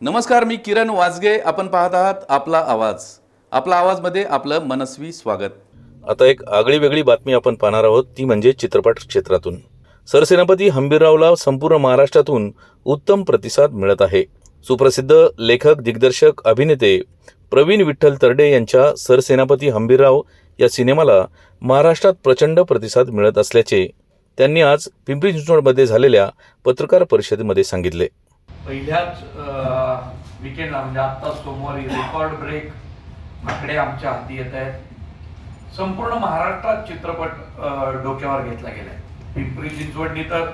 नमस्कार मी किरण वाजगे. आपण पाहत आहात आपला आवाज. आपला आवाजमध्ये आपलं मनस्वी स्वागत. आता एक आगळी वेगळी बातमी आपण पाहणार आहोत ती म्हणजे चित्रपट क्षेत्रातून. सरसेनापती हंबीररावला संपूर्ण महाराष्ट्रातून उत्तम प्रतिसाद मिळत आहे. सुप्रसिद्ध लेखक दिग्दर्शक अभिनेते प्रवीण विठ्ठल तरडे यांच्या सरसेनापती हंबीरराव या सिनेमाला महाराष्ट्रात प्रचंड प्रतिसाद मिळत असल्याचे त्यांनी आज पिंपरी चिंचवडमध्ये झालेल्या पत्रकार परिषदेमध्ये सांगितले. पहिल्याच विकेंडला म्हणजे आत्ता सोमवारी रेकॉर्ड ब्रेक आकडे आमच्या हाती येत आहेत. संपूर्ण महाराष्ट्रात चित्रपट डोक्यावर घेतला गेलाय. पिंपरी चिंचवडनी तर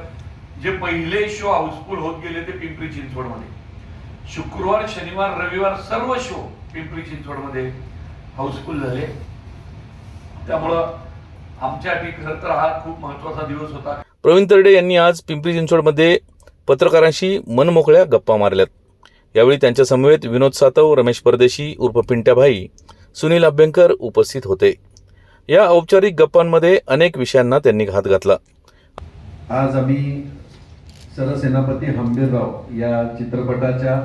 जे पहिले शो हाऊसफुल होत गेले ते पिंपरी चिंचवडमध्ये. शुक्रवार शनिवार रविवार सर्व शो पिंपरी चिंचवडमध्ये हाऊसफुल झाले. त्यामुळं आमच्यासाठी खरं तर हा खूप महत्त्वाचा दिवस होता. प्रवीण तरडे यांनी आज पिंपरी चिंचवडमध्ये पत्रकारांशी मनमोकळ्या गप्पा मारल्यात. यावेळी त्यांच्या समवेत विनोद सातव रमेश परदेशी उर्फ पिंट्याभाई सुनील अभ्यंकर उपस्थित होते. या औपचारिक गप्पांमध्ये अनेक विषयांना त्यांनी घात घातला. आज आम्ही सरसेनापती हंबीरराव या चित्रपटाच्या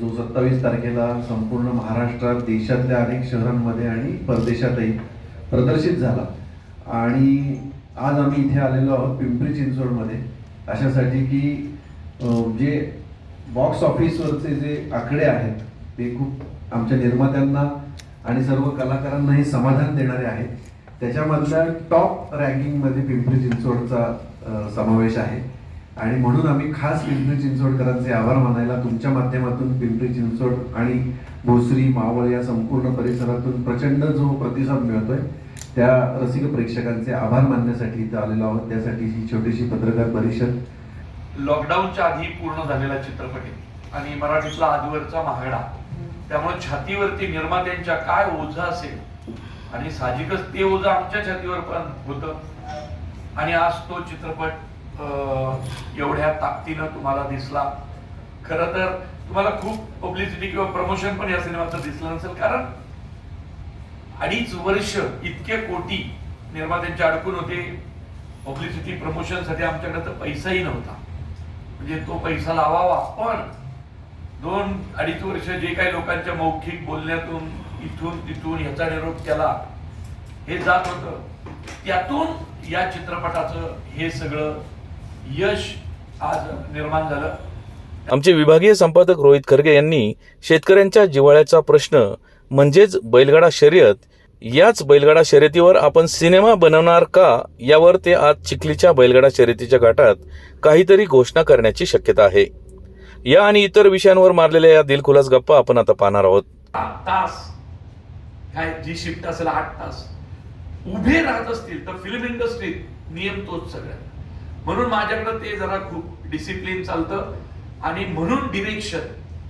जो सत्तावीस तारखेला संपूर्ण महाराष्ट्रात देशातल्या अनेक शहरांमध्ये आणि परदेशातही प्रदर्शित झाला. आणि आज आम्ही इथे आलेलो आहोत पिंपरी चिंचवडमध्ये. अशासाठी की जे बॉक्स ऑफिसवरचे जे आकडे आहेत ते खूप आमच्या निर्मात्यांना आणि सर्व कलाकारांनाही समाधान देणारे आहेत. त्याच्यामधल्या टॉप रँकिंगमध्ये पिंपरी चिंचवडचा समावेश आहे. आणि म्हणून आम्ही खास पिंपरी चिंचवडकरांचे आभार मानायला तुमच्या माध्यमातून पिंपरी चिंचवड आणि भोसरी मावळ या संपूर्ण परिसरातून प्रचंड जो प्रतिसाद मिळतोय त्या रसिक प्रेक्षकांचे आभार मानण्यासाठी इथं आलेलो आहोत. त्यासाठी ही छोटीशी पत्रकार परिषद. लॉकडाऊनच्या आधी पूर्ण झालेला चित्रपट आहे. आणि मराठीतला आजवरचा महागडा. त्यामुळे छातीवरती निर्मात्यांच्या काय ओझा असेल? आणि साहजिकच ते ओझा आमच्या छातीवर पण होतं. आणि आज तो चित्रपट अं, एवढ्या ताकदीनं तुम्हाला दिसला. खरं तर तुम्हाला खूप पब्लिसिटी किंवा प्रमोशन पण या सिनेमाचं दिसलं नसेल. कारण अडीच वर्ष इतके कोटी निर्मात्यांचे अडकून होते. पब्लिसिटी प्रमोशनसाठी आमच्याकडे तर पैसाही नव्हता. म्हणजे तो पैसा लावावा पण दोन अडीच वर्ष जे काही लोकांच्या मौखिक बोलण्यातून इथून तिथून ह्याचा निरोप केला हे जात होतं. त्यातून या चित्रपटाचं हे सगळं यश आज निर्माण झालं. आमचे विभागीय संपादक रोहित खरगे यांनी शेतकऱ्यांच्या जिव्हाळ्याचा प्रश्न म्हणजेच बैलगाडा शर्यत याच बैलगाडा शर्यतीवर आपण सिनेमा बनवणार का? यावर ते आज चिखलीच्या बैलगाडा शर्यतीच्या घाटात काहीतरी घोषणा करण्याची शक्यता आहे. या आणि इतर विषयांवर मारलेल्या या दिलखुलास गप्पा आपण आता पाहणार आहोत. तास. काय जी शिफ्ट असेल आठ तास. उभे राहत असतील तर फिल्म इंडस्ट्रीत नियम तोच सगळ्यात म्हणून माझ्याकडे ते जरा खूप डिसिप्लिन चालतं. आणि म्हणून डिरेक्शन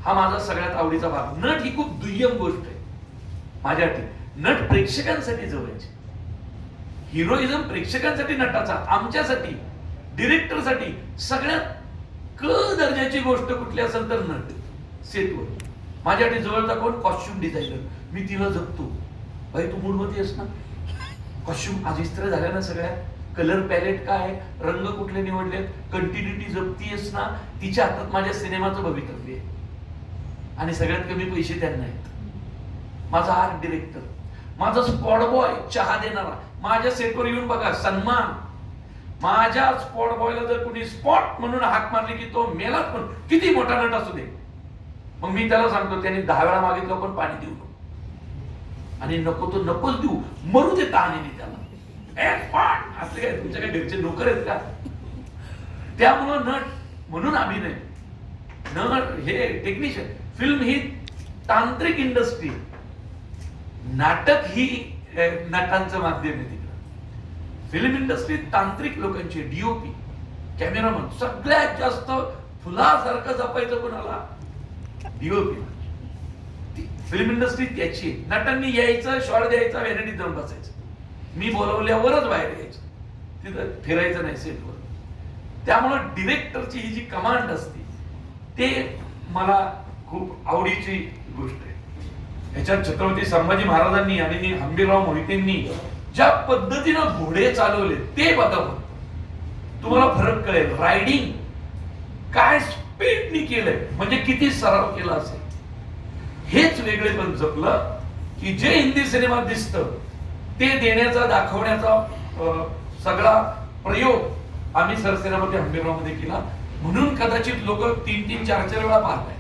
हा माझा सगळ्यात आवडीचा भाग. नट ही खूप दुय्यम गोष्ट आहे. माझ्यासाठी. नट प्रेक्षकांसाठी जवळचे. हिरोइझम प्रेक्षकांसाठी नटाचा आमच्यासाठी डिरेक्टरसाठी सगळ्यात क दर्जाची गोष्ट कुठली असेल तर नट. सेटवर. माझ्यासाठी जवळचा कोण? कॉस्ट्युम डिझायनर मी तिला जगतो. भाई तू मूडमध्ये आहेस ना? कॉस्ट्युम आज इस्त्र झाल्या ना सगळ्या? कलर पॅलेट काय आहे? रंग कुठले निवडलेत कंटिन्युटी जपतीयस ना? तिच्या हातात माझ्या सिनेमाचं भवितव्य आहे. आणि सगळ्यात कमी पैसे त्यांना आहेत. माझा आर्ट डिरेक्टर माझा स्पॉट बॉय चहा देणारा. माझ्या सेटवर येऊन बघा सन्मान. माझ्या स्पॉट बॉयला जर कुणी स्पॉट म्हणून हाक मारली की तो मेलाच पण किती मोठा नट असू दे. मग मी त्याला सांगतो त्याने दहा वेळा मागितलं पण पाणी देऊ नको. आणि नको तो नकोच देऊ. मरू दे तहानेने त्याला. ए, spot! असले काय तुमच्या काय घरचे नोकर आहेत का? त्यामुळं नट म्हणून अभिनय नट हे टेक्निशियन फिल्म ही तांत्रिक इंडस्ट्री नाटक ही नटांचं माध्यम आहे तिकडं. फिल्म इंडस्ट्रीत तांत्रिक लोकांची डीओपी कॅमेरामन सगळ्यात जास्त फुलासारखं जपायचं कोणाला? डीओपी फिल्म इंडस्ट्री त्याची नटांनी यायचं शॉर्ट द्यायचा व्हॅनिटी जाऊन बसायचं. मी बोलवल्यावरच बाहेर यायचं. तिथं फिरायचं नाही सेटवर त्यामुळं डिरेक्टरची ही जी कमांड असते ते मला खूप आवडीची गोष्ट आहे. ह्याच्यात छत्रपती संभाजी महाराजांनी आणि हंबीरराव मोहितेंनी ज्या पद्धतीनं घोडे चालवले ते बघा तुम्हाला फरक कळेल. रायडिंग काय स्पीडनी केलंय? म्हणजे किती सराव केला असेल? हेच वेगळे पण जपलं की जे हिंदी सिनेमात दिसत ते देण्याचा दाखवण्याचा अं, सगळा प्रयोग आम्ही सरसेनामध्ये हंबीररावमध्ये केला. म्हणून कदाचित लोक तीन तीन चार चार वेळा पाहताय